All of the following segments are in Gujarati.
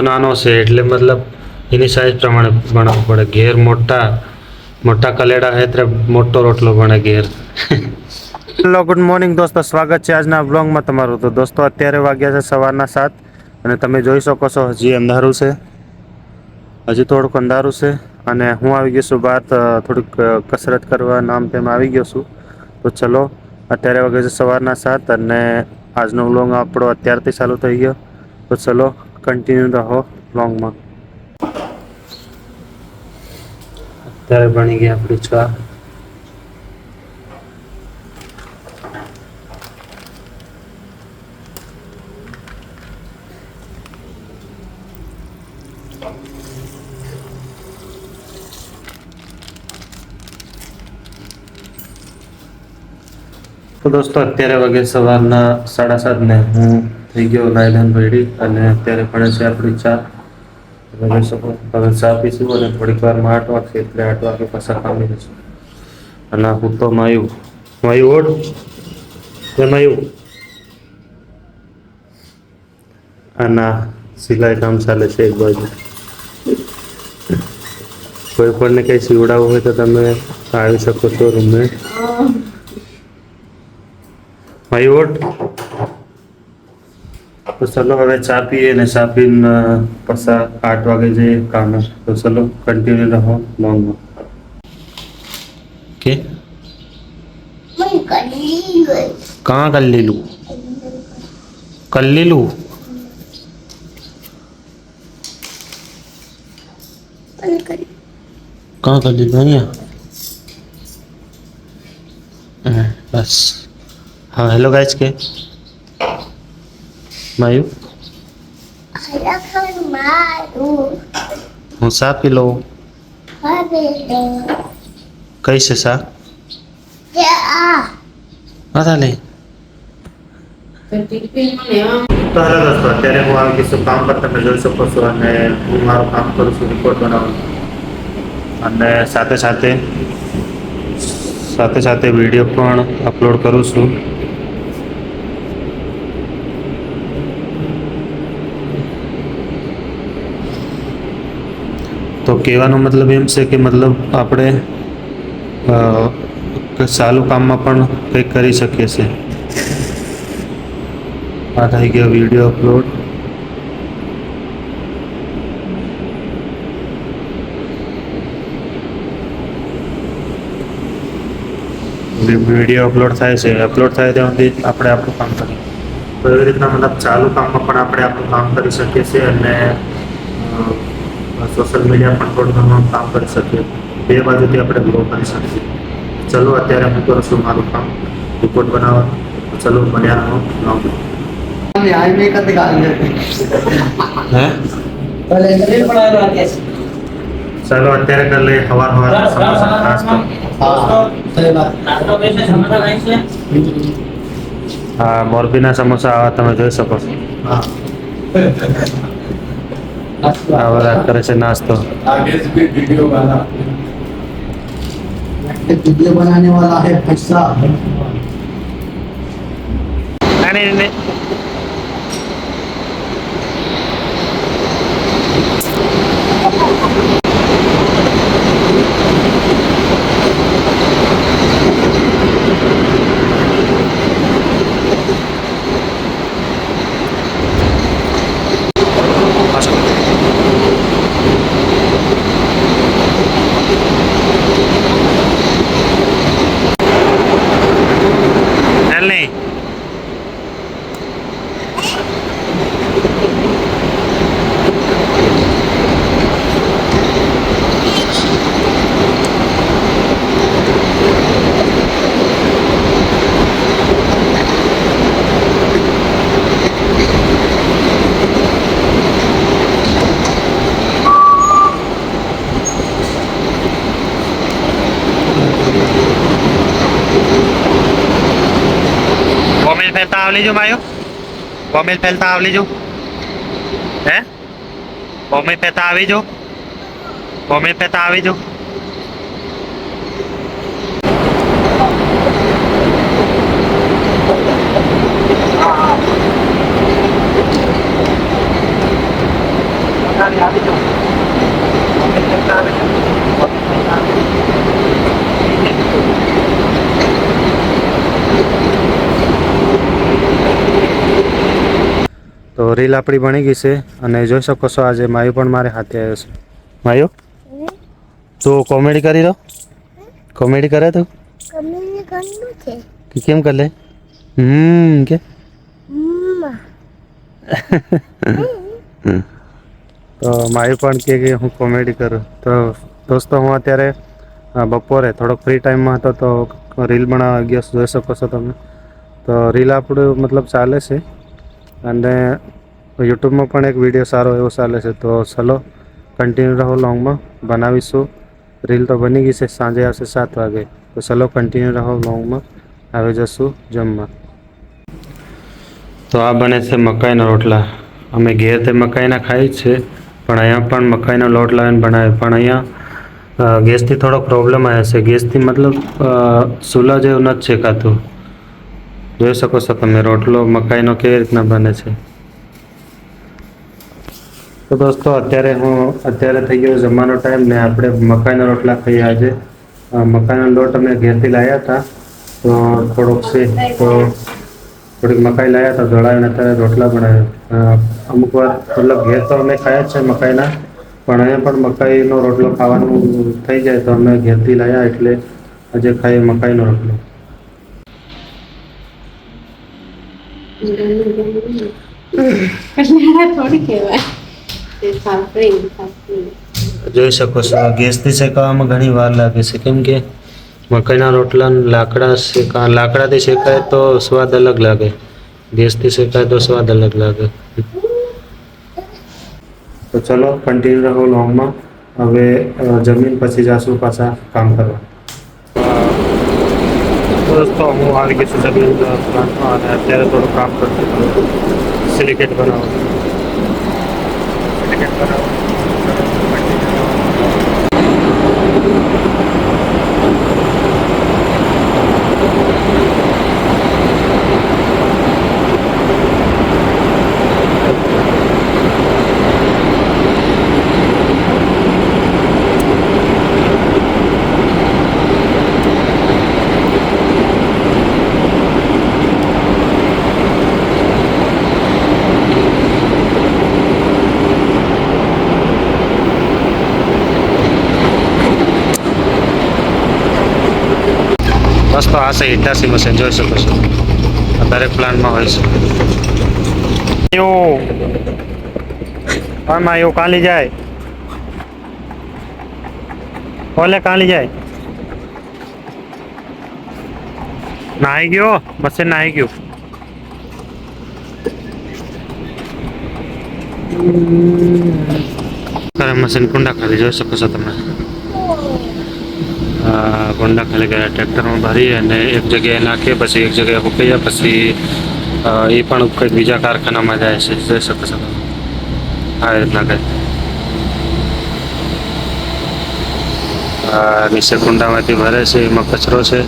નાનો છે એટલે મતલબ એની સાઈઝ પ્રમાણે બનાવવું પડે. ઘેર મોટા મોટા કલેડા હે ત્યારે મોટો રોટલો બને ઘેર. હેલો ગુડ મોર્નિંગ દોસ્તો, સ્વાગત છે આજના બ્લોગમાં તમારું. તો દોસ્તો, અત્યારે વાગ્યા છે સવારના સાત અને તમે જોઈ શકો છો હજી અંધારું છે. હજી થોડુંક અંધારું છે અને હું આવી ગયો છું બહાર થોડીક કસરત કરવા નામ તેમ આવી ગયો છું. તો ચલો, અત્યારે વાગ્યા છે સવારના સાત અને આજનો બ્લોગ આપણો અત્યારથી ચાલુ થઈ ગયો. તો ચલો કન્ટિન્યુ રહો લોંગમાં અત્યારે બની ગયા આપણી ચા દોસ્તો, અત્યારે વાગે સવારના સાડા સાત ને હું થઈ ગયો નાયદાન ભેડી અને અત્યારે પડે છે આપણી ચા. તમે શકો હવે ચા પીશું અને થોડીક વારમાં આઠ વાગશે, એટલે આઠ વાગે પાછા કામે જશું અને હું તો માયું. માયું ઓઢ તે માયું. આના સિલાઈ કામ ચાલે છે એક બાજુ. કોઈ પણને કંઈ સીવડાવવું હોય તો તમે આવી શકો છો રૂમે ભાઈ ઓટ તો ચલો હવે ચા પીએ ને ચા પીને પાછા આઠ વાગે જઈએ કામે તો ચલો કન્ટિન્યુ રહો લોંગમાં કે Mình cần đi người કहाँ કર લીલું કર લીલું Mình cần કहाँ હા, હેલો ગાઈસ કે? maru હું સા પી લઉં Hoa về đèn કઈ છે સા હા ચાલે તો હેલો દોસ્તો અત્યારે હું આવી ગયું કામ પર તમે જોઈ શકો? છો અને હું મારું કામ કરું છું રિપોર્ટ બનાવું અને સાથે સાથે સાથે સાથે વીડિયો પણ અપલોડ કરું છું. તો કહેવાનો મતલબ એમ છે કે મતલબ આપણે ચાલુ કામમાં પણ કંઈક કરી શકીએ છીએ. આ થઈ ગયો વીડિયો અપલોડ. વીડિયો અપલોડ થાય છે. અપલોડ થાય ત્યાં આપણે આપણું કામ કરીએ. તો એવી રીતના મતલબ ચાલુ કામમાં પણ આપણે આપણું કામ કરી શકીએ છીએ અને સોશિયલ મીડિયા પણ થોડું ઘણું કામ કરી શકીએ બે બાજુથી આપણે ગ્રો કરી શકીએ ચલો અત્યારે હું કરું છું મારું કામ રિપોર્ટ બનાવવા ચલો મળ્યાનો બ્લોગ ચલો અત્યારે કરી લઈએ હવાર હવાર સમોસા નાસ્તો હા મોરબીના સમોસા તમે જોઈ શકો છો હા આ બધા કરે છે નાસ્તો आगे से भी वीडियो बना वीडियो बनाने वाला है पैसा વોમેલ ફેરતા આવલી ફેલતા માયો વોમેલ ફેરતા આવલી જો હે? વોમેલ ફેરતા આવી જો. વોમેલ ફેરતા આવી જો. તો રીલ આપણી બની ગઈ છે અને જોઈ શકો છો આજે માયુ પણ મારે હાથે આવ્યો છે. માયુ? તું કોમેડી કરી લો કોમેડી કરે તું? કે કેમ કરે? હમ કે? તો માયુ પણ કહે કે હું કોમેડી કરું. તો દોસ્તો હું અત્યારે બપોરે થોડોક ફ્રી ટાઈમમાં હતો તો રીલ બનાવવા ગયો જોઈ શકો છો તમે. તો રીલ આપણું મતલબ ચાલે છે. અને યુટ્યુબમાં પણ એક વીડિયો સારો એવો ચાલે છે, તો ચલો કન્ટિન્યુ રહો લોંગમાં બનાવીશું. રીલ તો બની ગઈ છે, સાંજે આવશે સાત વાગે. તો ચલો કન્ટિન્યુ રહો લોંગમાં આવી જશું જમવા. તો આ બને છે મકાઈના રોટલા. અમે ઘેર તે મકાઈના ખાઈ છે, પણ અહીંયા પણ મકાઈનો લોટ લાવીને બનાવે પણ અહીંયા ગેસથી થોડો પ્રોબ્લેમ આવ્યો છે. ગેસથી મતલબ ચૂલા જેવું નથી શેકાતું. જોઈ શકો છો તમે, રોટલો, મકાઈનો કેવી રીતના બને છે. તો દોસ્તો, અત્યારે હું અત્યારે થઈ ગયો જમવાનો ટાઈમ ને આપણે મકાઈના રોટલા ખાઈએ આજે. મકાઈનો લોટ અમે ઘેરથી લાવ્યા હતા. તો થોડોક છે, તો થોડીક મકાઈ લાવ્યા હતા દળાવીને અત્યારે રોટલા બનાવ્યા. અમુક વાર મતલબ ઘેર તો અમે ખાયા જ છે મકાઈના, પણ અહીંયા પણ મકાઈનો રોટલો ખાવાનું થઈ જાય તો અમે ઘેરથી લાવ્યા એટલે આજે ખાઈએ મકાઈનો રોટલો. જોઈ શકો છો ગેસથી શેકાવામાં ઘણી વાર લાગે છે. કેમ કે મકાઈના રોટલા, લાકડા શેકા, લાકડાથી શેકાય તો સ્વાદ અલગ લાગે. ગેસથી શેકાય તો સ્વાદ અલગ લાગે. તો ચલો કન્ટિન્યુ રહો લોંગમાં હવે જમીન પછી જાશું પાછા કામ કરવા. દોસ્તો હું આવી ગયો છું જમીન પ્લાન્ટમાં અને અત્યારે થોડું કામ કરતો સિલિકેટ સિલિકેટ બનાવો બસ તો આ છે ઇટાસી મશીન જોઈ શકો છો. આ દરેક પ્લાન્ટમાં હોય છે. આમાં એવું કાલી જાય. ઓલે કાલી જાય. નાહી ગયો? મશીન નાહી ગયું. મશીન કુંડા ખાલી જોઈ શકો છો તમે. કુંડા ખાલી ગયા, ટ્રેક્ટરમાં ભરી અને એક જગ્યાએ નાખીએ, પછી એક જગ્યાએ મૂકીએ પછી એ પણ કંઈક બીજા કારખાનામાં જાય છે. જઈ શકો છો આ રીતના કંઈ નીચે કુંડામાંથી ભરે છે, એમાં કચરો છે,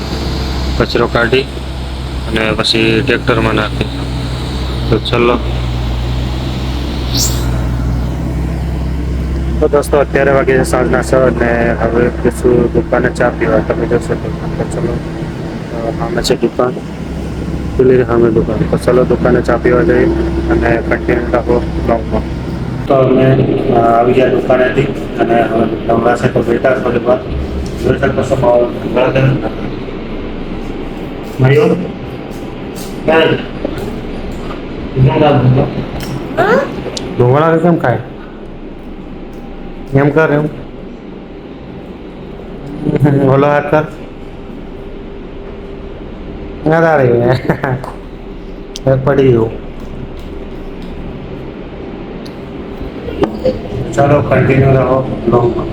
કચરો કાઢી અને પછી ટ્રેક્ટરમાં નાખી તો ચલો. તો દોસ્તો અત્યારે વાગે છે સાંજના છ અને હવે જઈશું દુકાને ચા પીવા. તમે જશો તો ચલો. સામે છે દુકાન. પેલી સામે દુકાન. તો ચલો દુકાને ચા પીવા જઈએ અને કન્ટિન્યુ રાખો બ્લોગમાં તો અમે આવી ગયા દુકાનેથી અને હવે નવરા છે તો બેઠા થોડી વાર. જોઈ શકો છો મારો ક્યાં ડુંગળા કેમ ખાય એમ કર એમ. ઓલો હાથ કર. ના તારે પડી ગયું. ચાલો કન્ટિન્યુ રહો. બ્લોગમાં